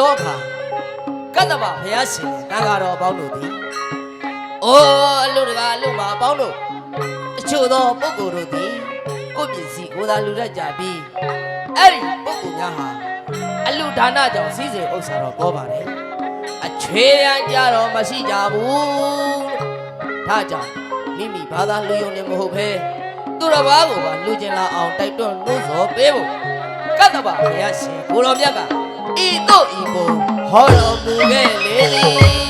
သောအခါကတ္တဗဘုရားရှင်တန်ဃာတော်အပေါင်းတို့သည်အိုးအလူတကာအလူမအပေါင်းတို့တချို့သောပုဂ္ဂိုလ်တို့သည်ကိုယ့်ပစ္စည်းကိုယ်သာလူတတ်ကြပြီးအဲ့ဒီပုဂ္ဂိုလ်များဟာအလူဒါနကြောင့်စည်းစိမ်ဥစ္စာတော်ပေါ်ပါတယ်အချွေရန်ကြတော့မရှိကြဘူးဒါကြောင့်မိမိဘာသာလူယုံနေမဟုတ်ဘဲသူတော်ဘာကိုပါလူကျင်လာအောင်တိုက်တွန်းနှိုးဆော်ပေးဖို့ကတ္တဗဘုရားရှင်ကိုတော်မြတ်က ဤတို့ဤကိုဟောတော်မူခဲ့လေသည်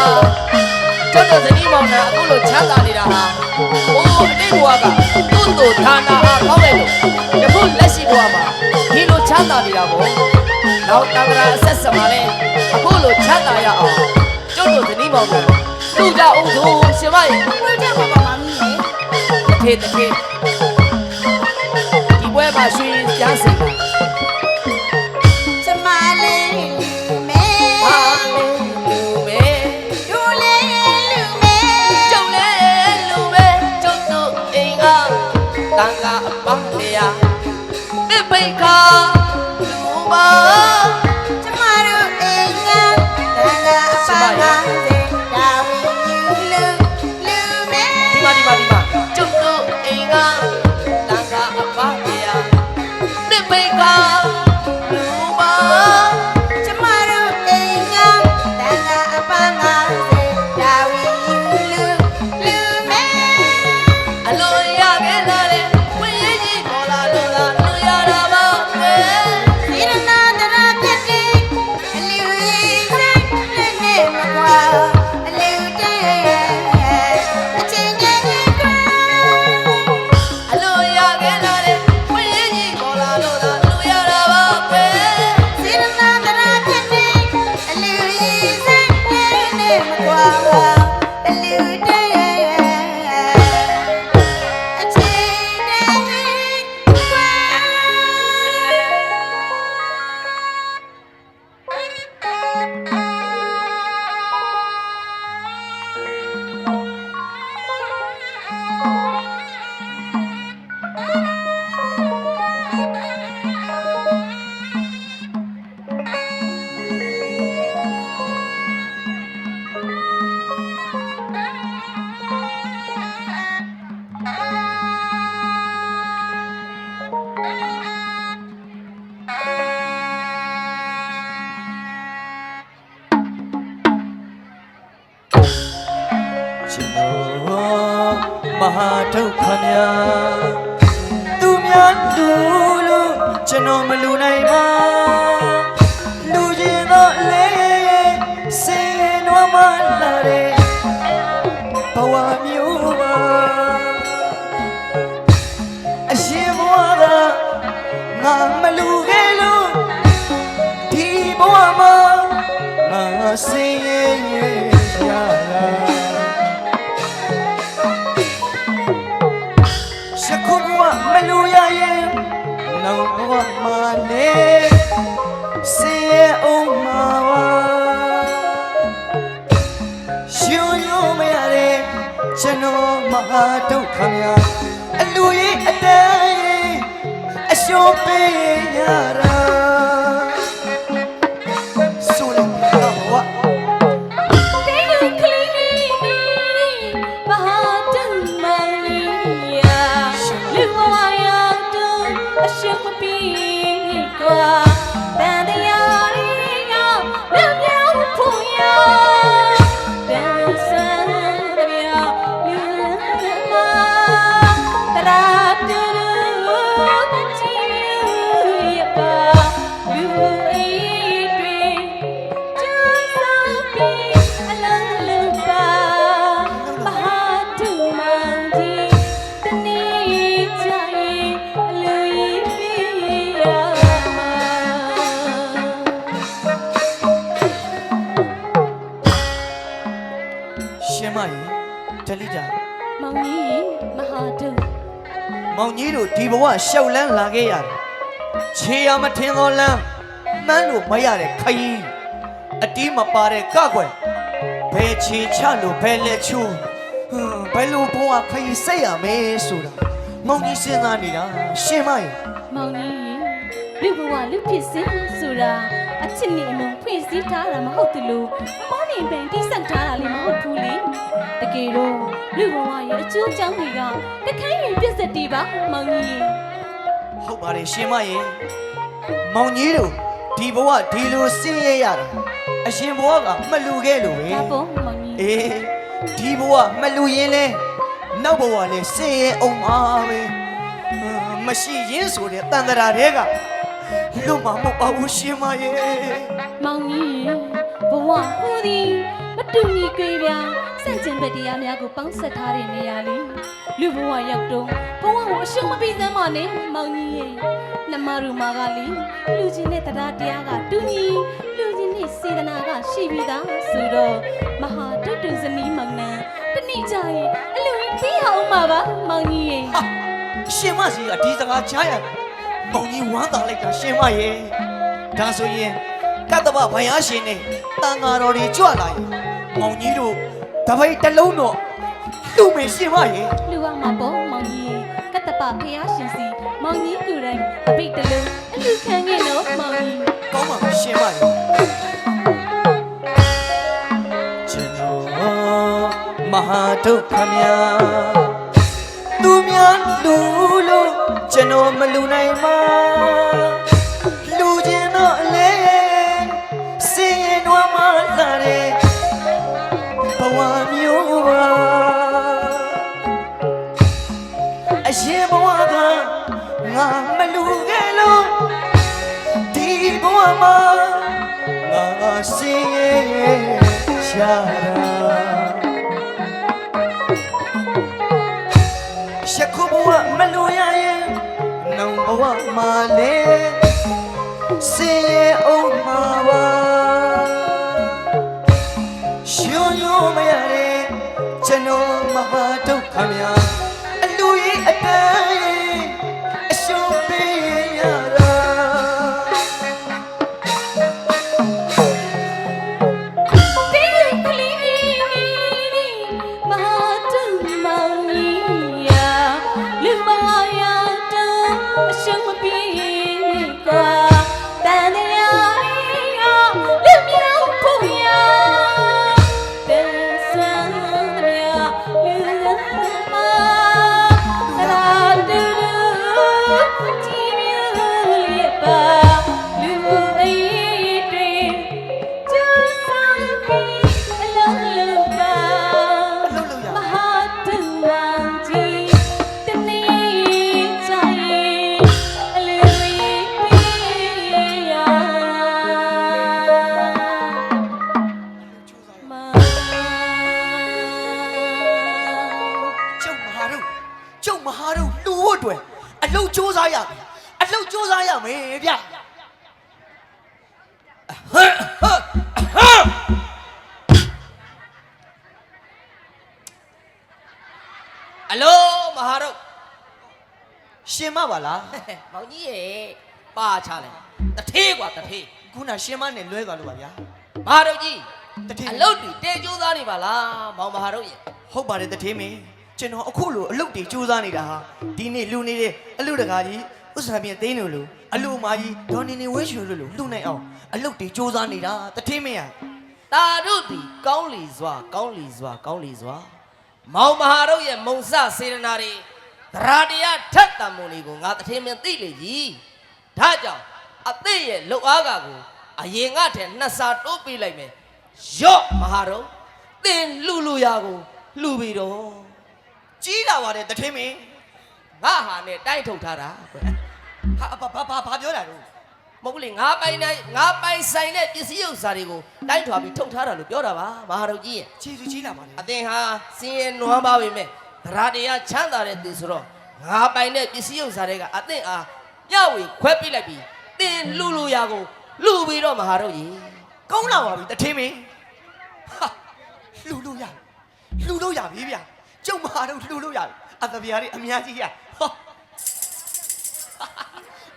ကြီးပေါ့ဗျာကျုပ်တို့ဇနီးမောင်နှံအခုလိုချမ်းသာနေတာဟာအိုးအတိတ်ဘဝကသူ့တို့ဌာနအားကောင်းတယ်လို့ယခုလက်ရှိဘဝမှာဒီလိုချမ်းသာနေတာပေါ့နောက်တံ္ဍရာအဆက်ဆက်မှာလဲအခုလိုချမ်းသာရအောင်ကျုပ်တို့ဇနီးမောင်နှံလူကြအောင်ဆိုရှင်မရဲ့ဘုရားဘာပါမမီးလေတစ်ခေတ်တစ်ခေတ်ဒီပွဲမှာရွှေရမ်းစိတ် ပြပိ ဟာဒုက္ခများသူများလူလို့ကျွန်တော်မလူနိုင်ပါလူချင်းတော့လေစင်ရင်တော့မလာတဲ့ဘဝမျိုးပါအရှင်ဘဝကငါမလူခဲ့လို့ဒီဘဝမှာငါစင်ရင်ရရ တော်မဟာဒုက္ခများအလူရင်အတိုင်းအရှုံးပေးရတာဆိုလို့တော့ဝါတေးလူကလေးလေးမဟာတ ကြီးတို့ဒီဘဝရှောက်လန်းလာခဲ့ရတယ်ခြေရမထင်သောလမ်းမှန်းလို့မရတဲ့ခရီးအတီးမပါတဲ့ကကွယ်ဘယ်ခြေချလို့ဘယ်လက်ချိုးဟွန်းဘယ်လိုဘဝခရီးစိတ်ရမယ်ဆိုတာမောင်ကြီးစဉ်းစားနေတာရှင်မကြီးမောင်ကြီး လူဘဝလူဖြစ်စင်ဆိုတာအချစ်နဲ့အလုံးဖွင့်စည်းထားတာမဟုတ်ဘူးလို့မောင်နေပင်တိဆက်ထားတာလည်းမဟုတ်ဘူးလေတကယ်တော့လူဘဝရဲ့အကျိုးအကြောင်းတွေကတခိုင်းရင်ပြည့်စက်တီးပါမောင်ကြီးဟုတ်ပါတယ်ရှင်မကြီးမောင်ကြီးတို့ဒီဘဝဒီလိုဆင်းရဲရတာအရှင်ဘဝကမလူခဲ့လို့ပဲဒါပေါ့မောင်ကြီးအေးဒီဘဝမလူရင်လဲနောက်ဘဝလဲဆင်းရဲအောင်ပါပဲဟွန်းမရှိရင်ဆိုတဲ့တန်တရာတွေက လူမမဟုတ်ပါဘူးရှင်မရဲ့မောင်ကြီးဘဝဟူသည်မတူညီကြွေပြားစန့်ကျင်ဘက်တရားများကိုပေါင်းဆက်ထားတဲ့နေရာလေးလူဘဝရောက်တော့ဘဝကိုအရှုံးမပေးစမ်းပါနဲ့မောင်ကြီးရဲ့နှမရူမာကလေလူကြီးနဲ့တရားတရားကတူညီလူကြီးနဲ့စေတနာကရှိပြီးသားဆိုတော့မဟာတုတ်တူဇနီးမောင်နှံတနေ့ကျရင်အလူကြီးပြီးအောင်ပါပါမောင်ကြီးရဲ့ဟာရှင်မစီကဒီစကားချားရ မောင်ကြီးဝမ်းသာလိုက်တာရှင်မရဲ့ဒါဆိုရင်ကတ္တဗဘယရှင်နဲ့တန်ဃာတော်တွေကြွလာရင်မောင်ကြီးတို့တပိတ်တစ်လုံးတော့လူမယ်ရှင်မရဲ့လူအောင်မှာပေါ့မောင်ကြီးရဲ့ကတ္တပဖះရှင်စီမောင်ကြီးကိုယ်တိုင်အပိတ်တလုံးအလူခံခဲ့တော့မောင်ကြီးကောင်းပါပြီရှင်မရဲ့ကျွန်တော်မဟာဒုက္ခများသူများလူလို့ ကျွန်တော်မလူနိုင်မှာလူချင်းတော့အလဲစင်ရင်တော့မလာတဲ့ဘဝမျိုးပါအရင်ဘဝကငါမလူခဲ့လို့ဒီဘဝမှာငါစင်ရဲ့ရှာတာ မှာလေစင်ရဲ့အုံးမှာပါရှင်ရောမရတဲ့ကျွန်တော်မဟာဒုက္ခများအလူကြီးအတိုင်း ရှင်မပါလား မောင်ကြီးရဲ့ပါချလိုက်တထေးกว่าတထေး ခုနရှင်မနဲ့လွဲသွားလို့ပါဗျာ မဟာတို့ကြီး တထင်း အလုပ်တွေတဲကြိုးစားနေပါလားမောင်မဟာတို့ရဲ့ ဟုတ်ပါတယ်တထင်းမင်းကျွန်တော်အခုလိုအလုပ်တွေစူးစမ်းနေတာဟာဒီနေ့လူနေတဲ့အလုပ်တကာကြီးဥစ္စာပြင်သိန်းလို့လို့အလုပ်မာကြီးဒေါ်နေနေဝဲရွှေလို့လို့လှူနိုင်အောင်အလုပ်တွေစူးစမ်းနေတာတထင်းမင်းဟာ တာတို့သည်ကောင်းလီစွာကောင်းလီစွာကောင်းလီစွာမောင်မဟာတို့ရဲ့မုံစစေရနာတွေ သရတရားထက်တံမုံလေးကိုငါတထင်းမင်းသိလေကြီးဒါကြောင့်အသိရဲ့လှုပ်အားကကိုအရင်ကတည်းနှစ်စာတိုးပေးလိုက်မယ်ရော့မဟာတို့သင်လှူလူရာကိုလှူပြီးတော့ကြီးလာပါတယ်တထင်းမင်းငါဟာနဲ့တိုက်ထုတ်ထားတာကွယ်ဟာဘာဘာဘာဘာပြောတာတော့မဟုတ်ဘူးလေငါပိုင်နိုင်ငါပိုင်ဆိုင်တဲ့ပစ္စည်းဥစ္စာတွေကိုတိုက်ထွာပြီးထုတ်ထားတာလို့ပြောတာပါမဟာတို့ကြီးရဲ့ခြေစူးကြီးလာပါတယ်အသင်ဟာစင်းရဲနွမ်းပါပေမဲ့ သရတရားချမ်းသာတဲ့သူဆိုတော့ငါပိုင်တဲ့ပစ္စည်းဥစ္စာတွေကအသင်အားမျှဝေခွဲပြလိုက်ပြီးသင်လှူလူရာကိုလှူပြီးတော့မဟာတို့ကြီးကောင်းလာပါပြီတထင်းမင်းဟာလှူလို့ရလှူလို့ရပြီဗျာကျုံမဟာတော့လှူလို့ရပြီအသဗျာတွေအများကြီးရဟော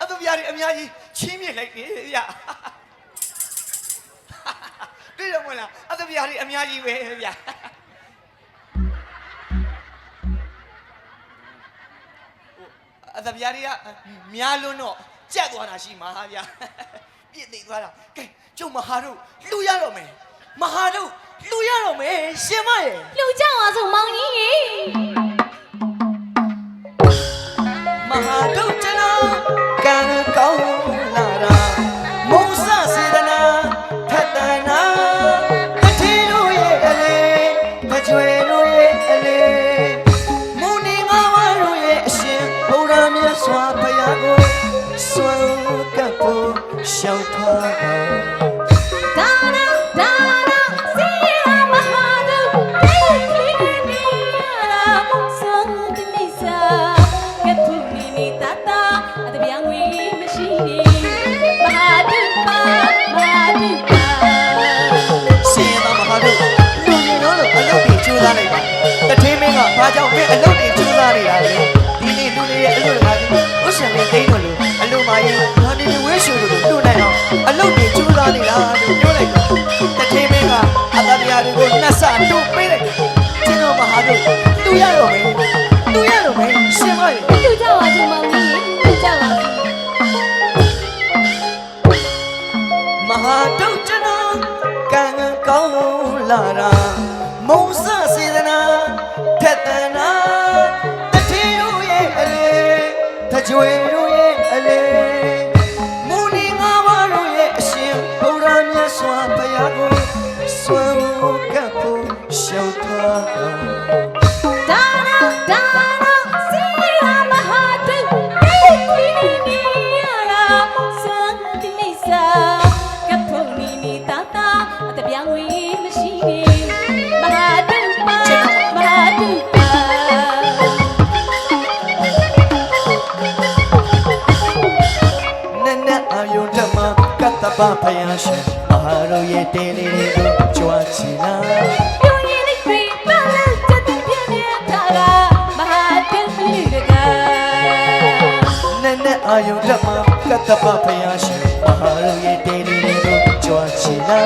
အသဗျာတွေအများကြီးချင်းမြင့်လိုက်ပြီဗျာတွေ့ရမလားအသဗျာတွေအများကြီးပဲဗျာ သဗျာတွေကများလွန်းတော့ကြက်သွားတာရှိမှာဗျာပြည့်သိသွားတာကဲကျုံမဟာတို့လှူရတော့မယ်မဟာတို့လှူရတော့မယ်ရှင်မရဲ့လှူကြပါစို့မောင်ကြီးရေမဟာဒုတ ရှောက်ထားတာဒါနာဒါနာစီယာမဟာဒုတေကလီနီယာစံဒီမီစာကပူနီနီတတာအတပြောင်းဝေးမရှိနေမဟာဒုပါမဟာဒုပါရှင်သာမဟာတို့လူကြီးတို့လိုအလုပ်တွေကျိုးစားလိုက်တာတထင်းမင်းကဘာကြောင့်မင်းအလုပ် ရင်ဘာနေနေဝဲရှူတို့လိုလှူနိုင်အောင်အလုပ်တွေကျိုးစားနေတာလို့ပြောလိုက်တော့တထင်းမင်းကအသဗျာတွေကိုနှက်ဆတို့ပေး တို့ရဲ့တေလေးတွေကိုကြွားချီလာပြုံးရင်လေးတွေပါလာတဲ့ပြည့်ပြည့်ထားတာမဟာတက်လူတကနက်နက်အာယုန်ဓမ္မကတ္တပဖယားရှင်မဟာတို့ရဲ့တေလေးတွေကိုကြွားချီလာ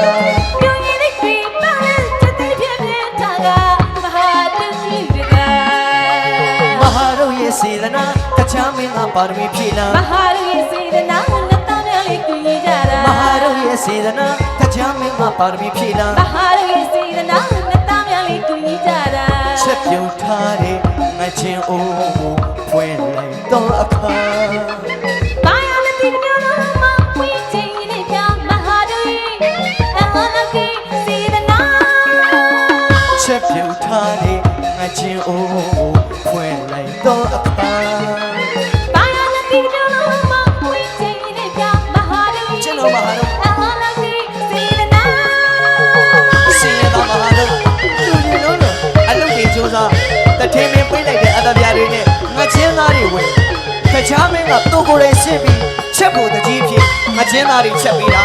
ပြုံးရင်လေးတွေပါလာတဲ့ပြည့်ပြည့်ထားတာမဟာတက်လူတကမဟာတို့ရဲ့စေတနာတခြားမင်းသားပါရမီဖြည့်လာမဟာရဲ့စေ မဟာတို့ရဲ့စေတနာတခြားမင်းသားပါရမီဖြည့်လာမဟာရဲ့စေတနာနဲ့တောင်းရလေးကြည်ကြတာချက်ပြုတ်ထားတဲ့ငချင်းအိုးကိုဖွင့်လိုက်တော့အခါဘာရမတိမျိုးလုံးမဝီချင်နေကြမဟာတို့အဟလကေစေတနာချက်ပြုတ်ထားတဲ့ငချင်းအိုးကိုဖွင့်လိုက်တော့အခါ လိုက်တဲ့အတပြားတွေနဲ့ငချင်းသားတွေဝင်တခြားမင်းကသူ့ကိုယ်တိုင်ရှင်းပြီးချက်ဖို့တကြီးဖြစ်ငချင်းသားတွေချက်ပြီးတာ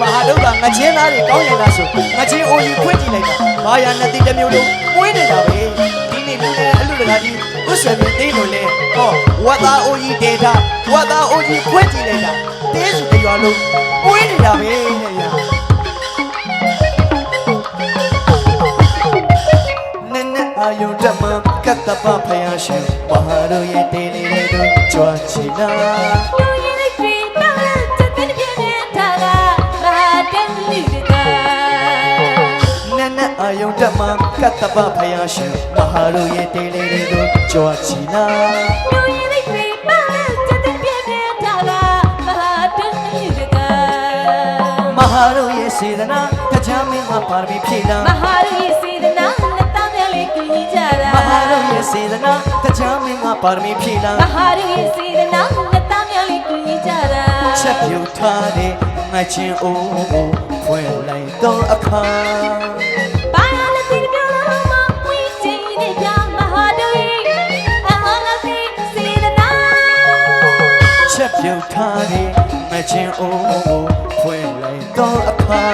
မဟာတို့ကငချင်းသားတွေကောင်းရင်လားဆိုငချင်းအိုကြီးဖွင့်ကြည့်လိုက်တာဘာယာနှစ်တိတစ်မျိုးလုံးမွေးနေတာပဲဒီနေ့လူတွေအလူတကာကြီးဥစ္စာမျိုးသိလို့လဲဟောဝတ်သားအိုကြီးဒေတာဝတ်သားအိုကြီးဖွင့်ကြည့်လိုက်တာတင်းစုတရွာလုံးမွေးနေတာပဲတဲ့ညာ အာယုံဓမ္မကတ္တပဖယားရှင်မဟာတို့ရဲ့တေးလေးတို့ကြွားချင်နာလူရည်လေးတွေတောင်းလို့တက်တဲ့ပြင်းနေတာကမဟာတန်လူတကနနအာယုံဓမ္မကတ္တပဖယားရှင်မဟာတို့ရဲ့တေးလေးတို့ကြွားချင်နာလူရည်လေးတွေတောင်းလို့တက်တဲ့ပြင်းနေတာကမဟာတန်လူတကမဟာတို့ရဲ့စေတနာတရားမင်းမှာပါရမီဖြည့်လာမဟာရီစေတနာ ဟာတို့ရဲ့စေတနာတရားမင်းမှာပါရမီဖြည့်လာမဟာရီစေတနာနဲ့တောင်းရလေးကူညီကြတာချက်ပြုတ်ထားတဲ့ငါချင်းအိုးအိုးဖွင့်လိုက်တော့အခါဘာရလဲဒီပြောလို့မဝီချင်နေကြမဟာတို့ရဲ့အဟောလာတဲ့စေတနာချက်ပြုတ်ထားတဲ့ငါချင်းအိုးအိုးဖွင့်လိုက်တော့အခါ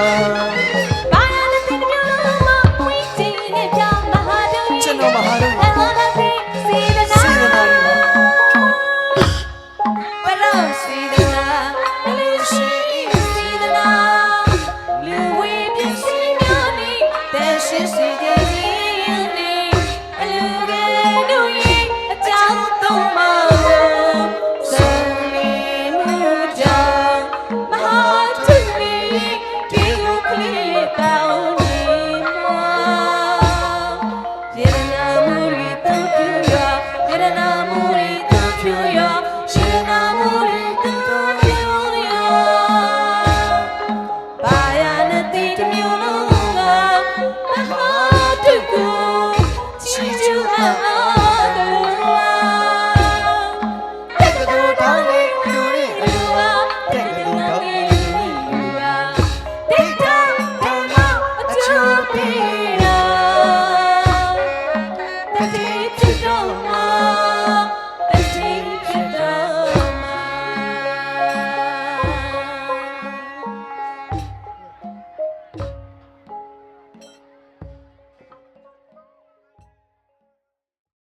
တဲ့ရှိ